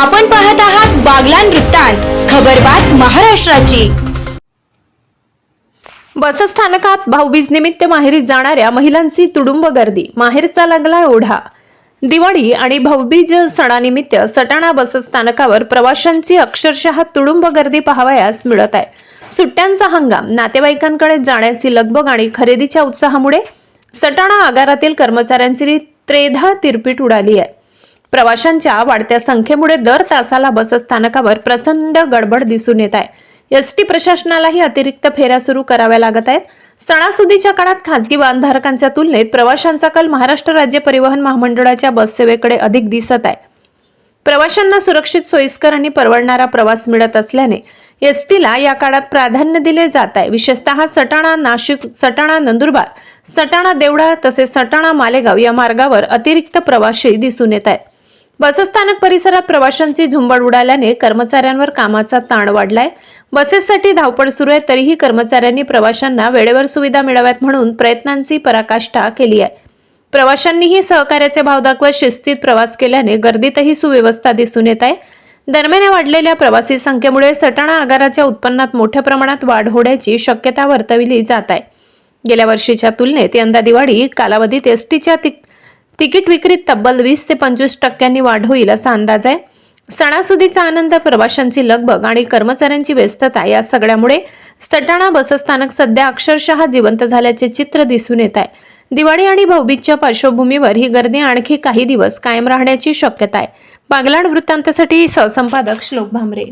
आपण पाहत आहात बागलान वृत्तांत खबरबात महाराष्ट्राची. बसस्थानकात भाऊबीज निमित्त माहेरी जाणाऱ्या महिलांची तुडुंब गर्दी माहेरचा लागला ओढा. दिवाळी आणि भाऊबीज सणानिमित्त सटाणा बसस्थानकावर प्रवाशांची अक्षरशः तुडुंब गर्दी पाहावयास मिळत आहे. सुट्ट्यांचा हंगाम नातेवाईकांकडे जाण्याची लगबग आणि खरेदीच्या उत्साहामुळे सटाणा आगारातील कर्मचाऱ्यांची त्रेधा तिरपीट उडाली आहे. प्रवाशांच्या वाढत्या संख्येमुळे दर तासाला बसस्थानकावर प्रचंड गडबड दिसून येत आहे. एस टी प्रशासनालाही अतिरिक्त फेऱ्या सुरू कराव्या लागत आहेत. सणासुदीच्या काळात खासगी वाहनधारकांच्या तुलनेत प्रवाशांचा कल महाराष्ट्र राज्य परिवहन महामंडळाच्या बससेवेकडे अधिक दिसत आहे. प्रवाशांना सुरक्षित सोयीस्कर आणि परवडणारा प्रवास मिळत असल्याने एस टीला या काळात प्राधान्य दिले जात आहे. विशेषतः सटाणा नाशिक सटाणा नंदुरबार सटाणा देवळा तसेच सटाणा मालेगाव या मार्गावर अतिरिक्त प्रवासी दिसून येत आहेत. बसस्थानक परिसरात प्रवाशांची झुंबड उडाल्याने कर्मचाऱ्यांवर कामाचा ताण वाढलाय. बसेससाठी धावपळ सुरू आहे तरीही कर्मचाऱ्यांनी प्रवाशांना वेळेवर सुविधा मिळाव्यात म्हणून प्रयत्नांची पराकाष्ठा केली आहे. प्रवाशांनीही सहकार्याचे भाव दाखवत शिस्तीत प्रवास केल्याने गर्दीतही सुव्यवस्था दिसून येत आहे. दरम्यान वाढलेल्या प्रवासी संख्येमुळे सटाणा आगाराच्या उत्पन्नात मोठ्या प्रमाणात वाढ होण्याची शक्यता वर्तविली जात आहे. गेल्या वर्षीच्या तुलनेत यंदा दिवाळी कालावधीत एसटीच्या तिकीट विक्रीत तब्बल वीस ते पंचवीस टक्क्यांनी वाढ होईल असा अंदाज आहे. सणासुदीचा आनंद प्रवाशांची लगबग आणि कर्मचाऱ्यांची व्यस्तता या सगळ्यामुळे सटाणा बसस्थानक सध्या अक्षरशः जिवंत झाल्याचे चित्र दिसून येत आहे. दिवाळी आणि भाऊबीजच्या पार्श्वभूमीवर ही गर्दी आणखी काही दिवस कायम राहण्याची शक्यता आहे. बागलाण वृत्तांतासाठी सहसंपादक श्लोक भामरे.